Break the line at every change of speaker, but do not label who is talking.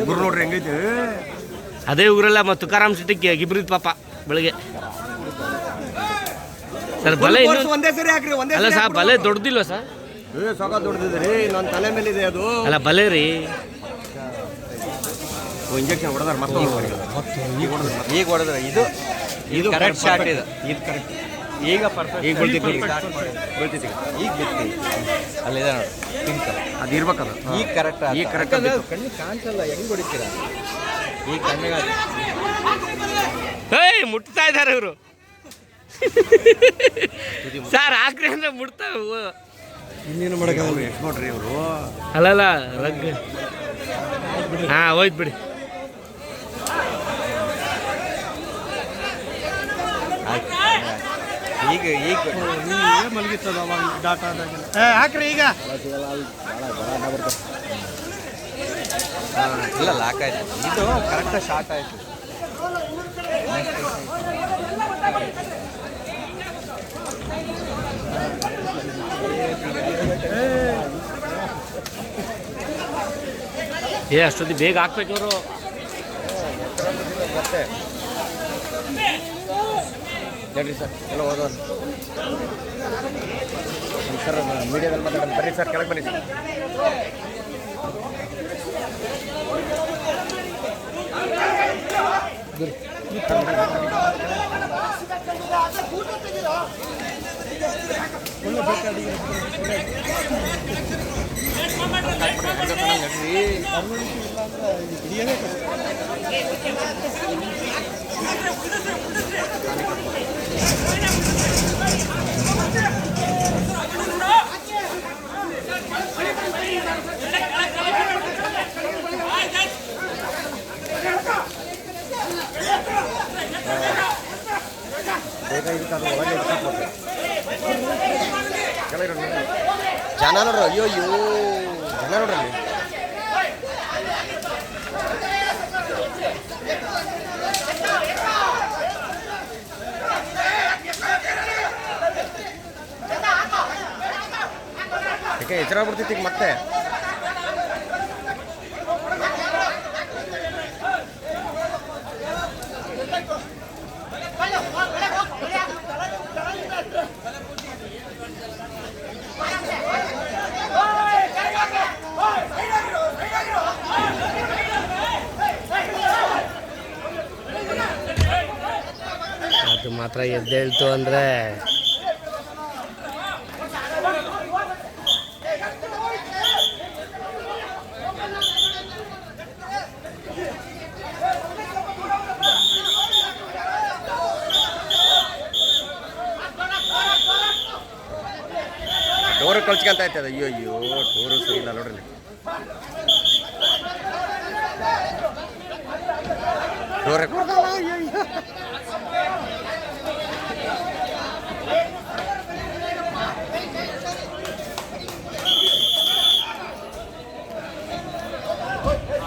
ಉಗುರು ನೋಡ್ರಿ ಹೆಂಗೈತೆ?
ಅದೇ ಉಗ್ರಲ್ಲ ಮತ್ತು ತುಕಾರಾಮ್ ಸಿಟಿಗೆ ಗಿಬ್ರಿದ್ ಪಾಪ ಬೆಳಗ್ಗೆ. ಸರ್ ಬಲೆ
ಒಂದೇ ಸರಿ ಹಾಕ್ರಿ ಒಂದೇ
ಅಲ್ಲ
ಸರಿ.
ಬಲೆ ದೊಡ್ಡದಿಲ್ವ ಸರ್?
ಏ ಸಾಕ ದೊಡ್ಡದಿದೆ ನನ್ನ ತಲೆ ಮೇಲಿದೆ ಅದು.
ಅಲ್ಲ ಬಲೆ ರೀ.
ಇಂಜೆಕ್ಷನ್ ಹೊಡೆದಾರ ಮತ್ತೆ
ಈಗ ಹೊಡೆದ್ರೆ ಇದು
ಇದು
ಕರೆಕ್ಟ್ ಶಾಟ್ ಇದು.
ಇದು ಕರೆಕ್ಟ್
ಈಗ ಪರ್ಫೆಕ್ಟ್
ಈಗ. ಬೀಳ್ತೈತಿ
ಈಗ ಬಿತ್ತಿ. ಅಲ್ಲಿದೆ ನೋಡಿ ಪಿಂಕ್
ಅದು ಇರ್ಬೇಕದು
ಈಗ ಕರೆಕ್ಟ್
ಈಗ ಕರೆಕ್ಟ್.
ಕಣ್ಣು ಕಾಣಿಸಲ್ಲ ಹೆಂಗ್ ಹೊಡಿತೀರ? ಈಗ ಕಣ್ಣಿಗೆ
ಏಯ್ ಮುಟ್ತಾ ಇದ್ದಾರೆ ಇವರು. ಸರ್ ಹಾಕ್ರಿ ಅಂದ್ರೆ ಮುಟ್ತಾವೆ ಹೂವು.
ಇನ್ನೇನು ಮಾಡಕ್ಕೆ ಎಷ್ಟು ನೋಡ್ರಿ ಇವರು?
ಅಲ್ಲಲ್ಲ ರಗ್. ಹಾಂ ಹೋಯ್ತು ಬಿಡಿ.
ಈಗ ಈಗ.
ಮಲಗಿತ್ತದ ಅವಾಗ ಡಾಟಾ ಆದಾಗೆಲ್ಲ. ಏ ಹಾಕ್ರಿ ಈಗ.
ಇಲ್ಲ ಲಾಕ್ ಆಯ್ತು. ಇದು ಕರೆಕ್ಟ್ ಶಾರ್ಟ್ ಆಯ್ತು.
ಏ ಅಷ್ಟೊತ್ತಿ ಬೇಗ ಹಾಕ್ಬೇಕು ಇವರು.
ಹೇಳ್ರಿ ಸರ್ ಎಲ್ಲ ಹೋದ ಸರ್ ಮೀಡಿಯಾದಲ್ಲಿ ಮಾತಾಡೋಣ ಬರ್ರಿ ಸರ್ ಕೆಳಗೆ ಬನ್ನಿ ಸರ್ ನೋಡಿ. ಜನ ನೋಡ್ರಿ ಅಯ್ಯೋ ಅಯ್ಯೋ ಜನ ನೋಡ್ರಿ ಯಾಕೆ ಎಚ್ಚರ ಬಿಡ್ತೈತಿ ಈಗ ಮತ್ತೆ?
ಮಾತ್ರ ಎದ್ದೇಳ್ತು ಅಂದರೆ
ಡೋರ್ ಕಳ್ಸ್ಕೊಂತ ಐತೆ ಅಯ್ಯೋ ಅಯ್ಯೋ ಟೂರು ಸರಿ ಇಲ್ಲ ನೋಡ್ರಿ ಟೂರ್